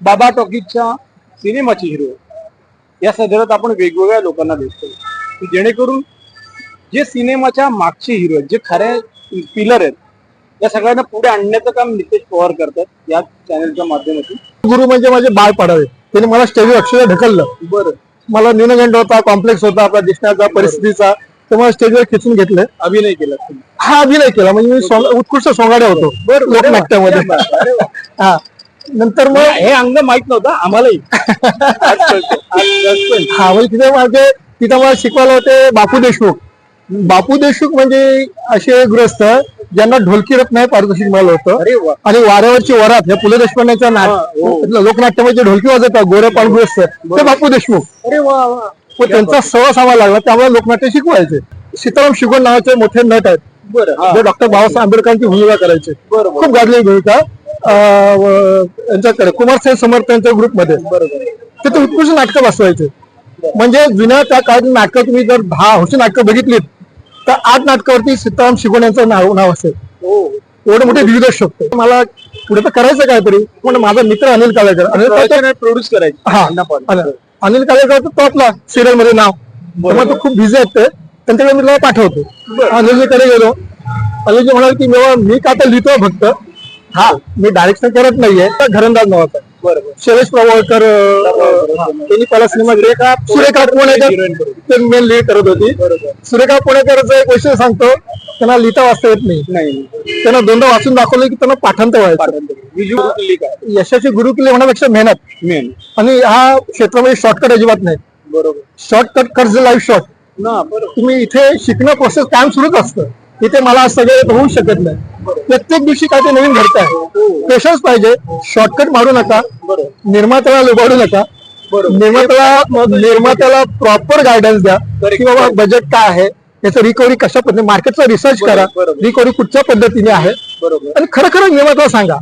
बाबा टॉकीजच्या सिनेमाची हिरो या सदरात आपण वेगवेगळ्या लोकांना दिसतो की जेणेकरून जे सिनेमाच्या मागचे हिरो आहेत जे खरे पिलर आहेत या सगळ्यांना पुढे आणण्याचं काम नितेश पवार करतात या चॅनलच्या माध्यमातून. गुरु म्हणजे माझे बाळ पाडावे. त्यांनी मला स्टेजवर अक्षरशः ढकललं. बरं. मला न्यूनगंड होता कॉम्प्लेक्स होता आपला दिसण्याचा परिस्थितीचा. तर मला स्टेजवर खेचून घेतलं. अभिनय केला हा अभिनय केला. म्हणजे मी सोंग- उत्कृष्ट सोंगाड्या होतो. लोकनाट्यामध्ये. अरे वा. हा. नंतर मग हे अंग माहीत नव्हतं आम्हालाही. हा म्हणजे तिथे माझे तिथे मला शिकवायला होते बापू देशमुख. बापू देशमुख म्हणजे असे गृहस्थ ज्यांना ढोलकी रत्न नाही पारितोषिक मिळालं होतं. आणि वाऱ्यावरची वरात हे पु ल देशपांडेचं हा, नाट हो. लोकनाट्यामध्ये ढोलकी वाजवतात गोरे पाण गृहस्थ. ते बापू देशमुख. व त्यांचा सहवास आम्हाला लागला त्यामुळे लोकनाट्य शिकवायचे. सीताराम शिगोण नावाचे मोठे नट आहेत. हा. जे डॉक्टर बाबासाहेब आंबेडकरांची भूमिका करायचे. खूप गाजली भूमिका. यांच्याकडे कुमारसाहेब समर्थ यांच्या ग्रुपमध्ये. बरोबर. ते तर उत्कृष्ट नाटकं बसवायचे. म्हणजे जुन्या त्या काळातील नाटकं तुम्ही जर दहा हौशी नाटकं बघितलीत तर आठ नाटकावरती सीताराम शिगोण यांचं नाव नाव असेल. हो. एवढे मोठे दिग्दर्शक. मला पुढे तर करायचं काहीतरी पण माझा मित्र अनिल कालेकर. अनिल प्रोड्यूस करायची. हा. अनिल- कालेकर तर टॉपला सिरियलमध्ये नाव त्यामुळे तो खूप बिझी आहेत ते. त्यांच्याकडे मी तुला पाठवतो. अनिलजीकडे गेलो? अनिलजी म्हणाले की "बाबा, मी का आता लिहितो फक्त? हा. मी डायरेक्शन करत नाहीये तर घरंदाज नावाचा आहे. बरोबर. शैलेश हा, त्यांनी पहिला cinema Surekha Surekha Punekar main lead करत होती. सुरेखा पुणेकरचं एक वैशिष्ट्य सांगतो त्यांना लिहिता वाचता येत नाही. नाही. त्यांना दोनदा वाचून दाखवलं की त्यांना पाठांतर व्हायचं. यशाची गुरुकिल्ली होण्यापेक्षा मेहनत. मेन आणि हा क्षेत्रामध्ये शॉर्टकट अजिबात नाही. बरोबर. शॉर्टकट कर्ज लाईफ शॉर्ट तुम्ही इथे शिकणं प्रोसेस कायम सुरूच असतं. इथे मला सगळे होऊ शकत नाही. प्रत्येक दिवशी काय ते नवीन घडत आहे. पेशन्स पाहिजे. शॉर्टकट मारू नका. निर्मात्याला लुबाडू नका. निर्मात्याला निर्मात्याला प्रॉपर गायडन्स द्या. की बाबा बजेट काय आहे? याचं रिकव्हरी कशा पद्धतीने? मार्केटचा रिसर्च करा. रिकव्हरी कुठच्या पद्धतीने आहे? आणि खरं खरं निर्मात्याला सांगा.